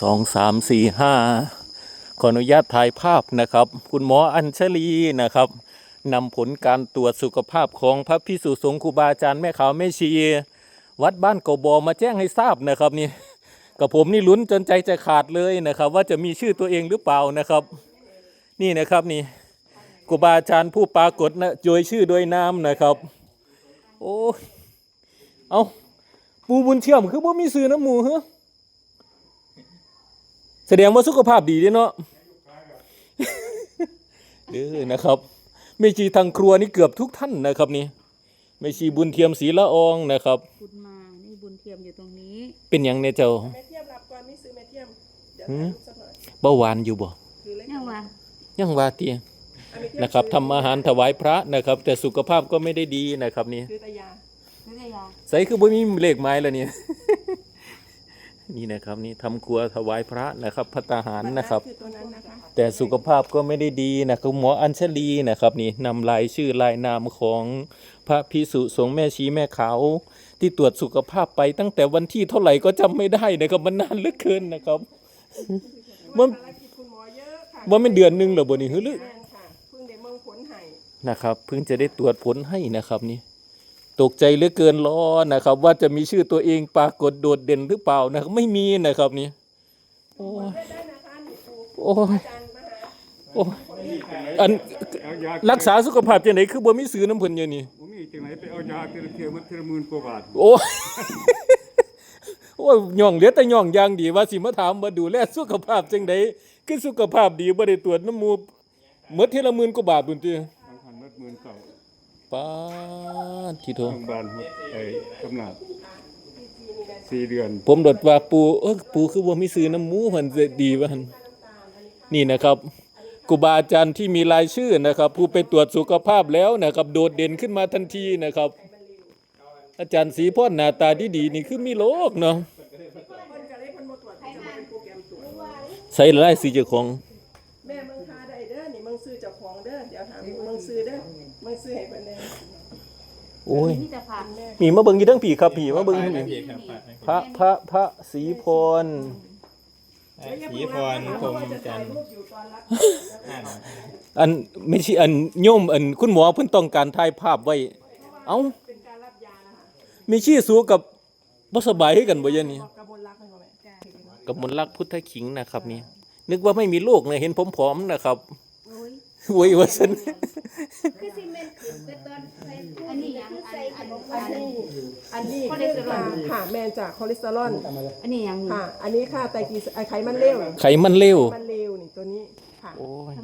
สองสามสี่ห้าขออนุญาตถ่ายภาพนะครับ คุณหมออัญชลีนะครับนำผลการตรวจสุขภาพของพระพิสุสงฆ์ครูบาอาจารย์แม่ขาวแม่ชี วัดบ้านกบอมาแจ้งให้ทราบนะครับนี่กับผมนี่ลุ้นจนใจจะขาดเลยนะครับ ว่าจะมีชื่อตัวเองหรือเปล่านะครับ นี่นะครับนี่ครูบาอาจารย์ผู้ปรากฏนะโดยชื่อโดยนามนะครับ โอ้เอาปูบุญเชื่อมคือว่ามีซื้อน้ำหมูเหรอ แสดงว่าสุขภาพดีเด้เนาะเด้อนะครับไม่ชีทางครัวนี่เกือบทุกท่านนะครับนี่ไม่ชีบุญเทียมศรีละอองนะครับบุญมานี่บุญเทียมอยู่ตรงนี้ เป็นอย่างเนี่ยเจ้าแม่เทียมรับก่อนไม่ซื้อแม่เทียมเดี๋ยวหืถ่ายมรูปสักหน่อยเบาหวานอยู่บ่คือเลขยังวะยังว่าเตียอะแม่เทียมนะครับซื้ทำอาหารถวายพระนะครับ แต่สุขภาพก็ไม่ได้ดีนะครับนี่คือตายาไม่ได้ยาใส่คือบ่มีเลขไม้แล้วเนี่ย นี่นะครับนี่ทำครัวถวายพระนะครับพัตตาหารนะครับคือตัวนั้นนะคะแต่สุขภาพก็ไม่ได้ดีนะครับหมออัญชลีนะครับนี่นำรายชื่อรายนามของพระพิสุสงฆ์แม่ชีแม่ขาวที่ตรวจสุขภาพไปตั้งแต่วันที่เท่าไหร่ก็จำไม่ได้นะครับมันนานเหลือเกินนะครับมันภารกิจคุณหมอเยอะค่ะว่าไม่เดือนหนึงเหรอบ่นี่ฮึลึแม่นค่ะเพิ่งได้เมืองผลให้นะครับเพิ่งจะได้ตรวจผลให้นะครับนี่ ตกใจเหลือเกินล้อนะครับ ว่าจะมีชื่อตัวเองปรากฏโดดเด่นหรือเปล่านะครับไม่มีนะครับนี่โอ้ยได้ได้นะคะนี่ครูโอ้ยอาจารย์มาหาโอ้ยอันเอายารักษาสุขภาพจังไดคือบ่มีซื้อน้ำเพิ่นอยู่นี่ผมมีจังไหนไปเอายาเทอละเทียมมันเทอละหมื่นกว่าบาทโอ้ยโอ้ยย่องเหลือแต่ย่องอย่างดีว่าสิมาถามมาดูแลสุขภาพจังไดคือสุขภาพดีบ่ได้ตรวจน้ำมูกหมดทีละหมื่นกว่าบาทพุ่นติบางพันมัดหมื่นเก่า ป้าดที่โทโรงพยาบาลหมดไอ้กำนัดสี่เดือนผมดดว่าปูเออปูคือบ่มีซื้อน้ำหมูเพิ่นจะดีว่าหั่นนี่นะครับครูบาอาจารย์ที่มีรายชื่อนะครับ ผู้ไปตรวจสุขภาพแล้วนะครับ โดดเด่นขึ้นมาทันทีนะครับ อาจารย์ศรีพรหน้าตาดีๆนี่คือมีโลกเนาะเพิ่นก็เลยเพิ่นมาตรวจเพิ่นจะมาเป็นโปรแกรมตรวจใส่รายสีเจ้าของแม่ เมืองคาได้เด้อนี่เมืองซื้อเจ้าของเด้อเดี๋ยวถามเมืองซื้อเด้อเมืองซื้อให้เพิ่นเด้อโอ้ยนี่จะผ่านมีมาเบิ่งอยู่ทั้งผีครับผีมาเบิ่งทั้งผีพระพระพระศรีพรสีพรพรหมจันทร์รูปอยู่ตอนรับอันไม่ใช่อันโยมอันคุณหมอเพิ่นต้องการถ่ายภาพไว้ เอ้าเป็นการรับยานะคะมีชื่อสูกับบ่สบายให้กันบ่ยะนี่กระบวนรักมันก็แม่กับมนต์รักพุทธขิงนะครับนี่ นึกว่าไม่มีโรคนะเห็นผมผอมๆนะครับโอ้ยโวยว่าซั่นคือซีเมนต์ขึ้นไปตอนใส่อันนี้ยังอันอันอันอันนี้อันนี้คอเลสเตอรอลค่ะแมนจากคอเลสเตอรอลอันนี้ยังค่ะ อันนี้ค่ะไตรกลีไอ้ไขมันเลวไขมันเลวมันเลวนี่ตัวนี้ค่ะโอ้ย